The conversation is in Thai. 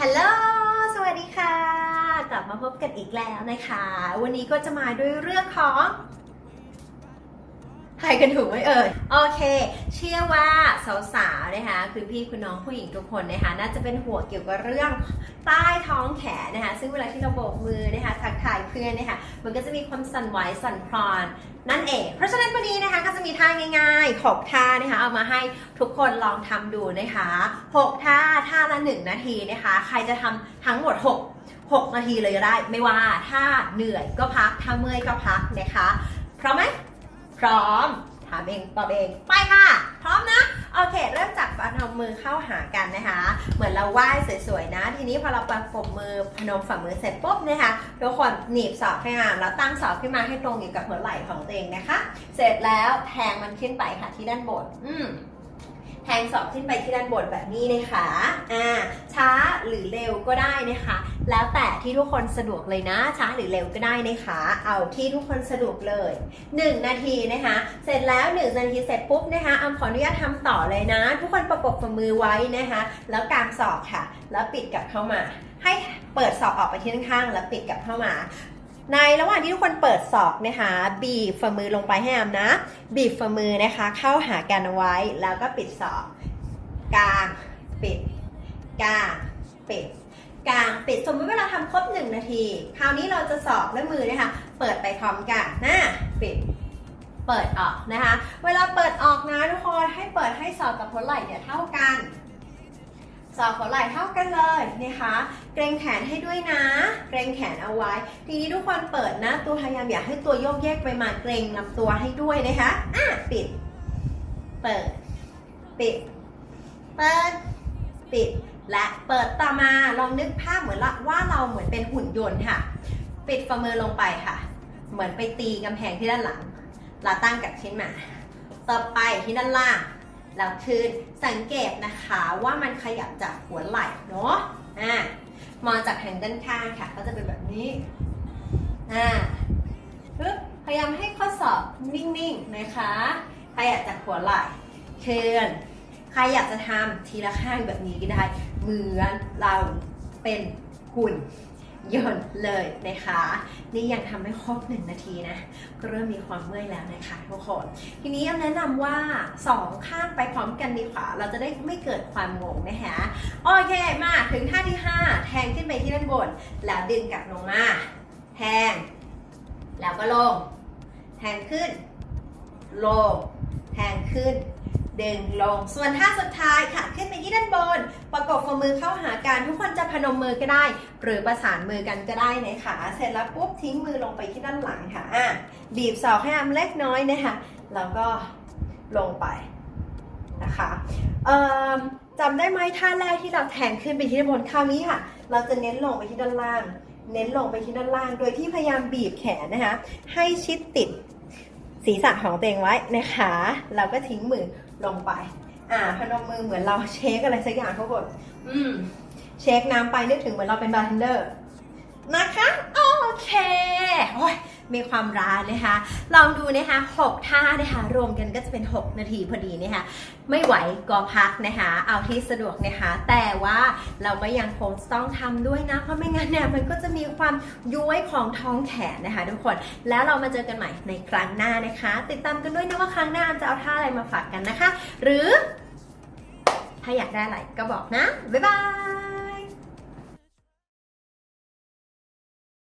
ฮัลโหล สวัสดีค่ะ กลับมาพบกันอีกแล้วนะคะ วันนี้ก็จะมาด้วยเรื่องของ ใครกันถูกไหมเอ่ย โอเค เชื่อว่าสาวๆ นะคะ คือพี่คุณน้องผู้หญิงทุกคนนะคะ น่าจะเป็นห่วงเกี่ยวกับเรื่องใต้ท้องแขนนะคะ ซึ่งเวลาที่เราโบกมือนะคะ ทักทายเพื่อนนะคะ มันก็จะมีความสั่นไหวสั่นคลอน นั่นเอง เพราะฉะนั้นวันนี้นะคะ ก็จะมีท่าง่ายๆ 6 ท่านะคะ เอามาให้ทุกคนลองทำดูนะคะ 6 ท่า ท่าละ 1 นาทีนะคะ ใครจะทำทั้งหมด 6 6 นาทีเลยก็ได้ ไม่ว่า ถ้าเหนื่อยก็พัก ถ้าเมื่อยก็พักนะคะ พร้อมไหม พร้อม ถามเองตอบเอง ไปค่ะ พร้อมนะ โอเค เริ่มจากเอามือเข้าหากันนะคะ เหมือนเราไหว้สวยๆนะ ทีนี้พอเราประกบมือพนมฝ่ามือเสร็จปุ๊บนะคะทุกคนหนีบศอกให้งามแล้วตั้งศอกขึ้นมาให้ตรงอยู่กับหัวไหล่ของตัวเองนะคะ เสร็จแล้วแทงมันขึ้นไปค่ะที่ด้านบน อืม แทงศอกขึ้นไปที่ด้านบนแบบนี้นะคะอ่าช้าหรือเร็วก็ได้นะคะ แล้วแต่ที่ทุกคนสะดวกเลยนะ ช้าหรือเร็วก็ได้นะคะ เอาที่ทุกคนสะดวกเลย 1 นาทีนะคะ เสร็จแล้ว1นาทีเสร็จปุ๊บนะคะอำขออนุญาตทำต่อเลยนะ ทุกคนประกบฝ่ามือไว้นะคะ แล้วกางศอกค่ะ แล้วปิดกลับเข้ามา ให้เปิดศอกออกไปที่ข้างๆแล้วปิดกลับเข้ามา ในระหว่างที่ทุกคนเปิดศอกนะคะ บีบฝ่ามือลงไปให้อามนะ บีบฝ่ามือนะคะ เข้าหากันเอาไว้ แล้วก็ปิดศอกกลางปิดกลางปิดกลางปิดสมมติเวลาทำครบหนึ่งนาที คราวนี้เราจะสอบด้วยมือนะคะ เปิดไปพร้อมกันหน้าปิดเปิดออกนะคะ เวลาเปิดออกนะทุกคนให้เปิดให้ศอกกับหัวไหล่เนี่ยเท่ากัน ศอกหัวไหล่เท่ากันเลยนะคะ เกรงแขนให้ด้วยนะ เกรงแขนเอาไว้ ทีนี้ทุกคนเปิดนะ ตัวพยายามอย่าให้ตัวโยกแยกไปมาเกรงลำตัวให้ด้วยนะคะอะปิด เปิด ปิด เปิด ปิด และเปิดต่อมาลองนึกภาพเหมือนละว่าเราเหมือนเป็นหุ่นยนต์ค่ะ ปิดฝ่ามือลงไปค่ะ เหมือนไปตีกำแพงที่ด้านหลังเราตั้งกับชิ้นมา ต่อไปที่ด้านล่าง แล้วคืนสังเกตนะคะว่ามันขยับจากหัวไหล่เนาะอ่ามองจากทางด้านข้างค่ะ ก็จะเป็นแบบนี้อ่าปึ๊บพยายามให้ข้อศอกนิ่งๆนะคะขยับจากหัวไหล่เคลื่อนใครอยากจะทำทีละข้างแบบนี้ก็ได้เหมือนเราเป็นหุ่น ยนต์เลยนะคะ นี่ยังทำไม่ครบหนึ่งนาทีนะ ก็เริ่มมีความเมื่อยแล้วนะคะทุกคน ทีนี้แนะนำว่าสองข้างไปพร้อมกันดีกว่า เราจะได้ไม่เกิดความงงนะคะโอเคมาถึงท่าที่ 5 แทงขึ้นไปที่ด้านบน แล้วดึงกลับลงมา แทง แล้วก็ลง แทงขึ้น ลง แทงขึ้น ดึงลง ส่วนท่าสุดท้ายค่ะ ขึ้นไปที่ด้านบน ประกบฝ่ามือเข้าหากัน ทุกคนจะพนมมือก็ได้ หรือประสานมือกันก็ได้นะคะ เสร็จแล้วปุ๊บทิ้งมือลงไปที่ด้านหลังค่ะอะบีบศอกให้อามเล็กน้อยนะคะ แล้วก็ลงไปนะคะเอิ่มจำได้ไหมท่าแรกที่เราแทงขึ้นไปที่ด้านบนคราวนี้ค่ะ เราจะเน้นลงไปที่ด้านล่าง เน้นลงไปที่ด้านล่าง โดยที่พยายามบีบแขนนะคะ ให้ชิดติด ศีรษะของตัวเองไว้นะคะเราก็ทิ้งมือลงไป อ่าพนมมือเหมือนเราเช็คอะไรสักอย่างทุกคนอืมเช็คน้ำไปนึกถึงเหมือนเราเป็นบาร์เทนเดอร์นะคะโอเค มีความร้านนะคะ ลองดูนะคะ6ท่านะคะรวมกันก็จะเป็น 6 นาทีพอดีนะคะไม่ไหวก็พักนะคะเอาที่สะดวกนะคะ แต่ว่าเราก็ยังคงต้องทำด้วยนะ เพราะไม่งั้นเนี่ยมันก็จะมีความย้วยของท้องแขนนะคะ ทุกคนแล้วเรามาเจอกันใหม่ในครั้งหน้านะคะ ติดตามกันด้วยนะว่าครั้งหน้าจะเอาท่าอะไรมาฝากกันนะคะ หรือ ถ้าอยากได้อะไรก็บอกนะ บ๊ายบาย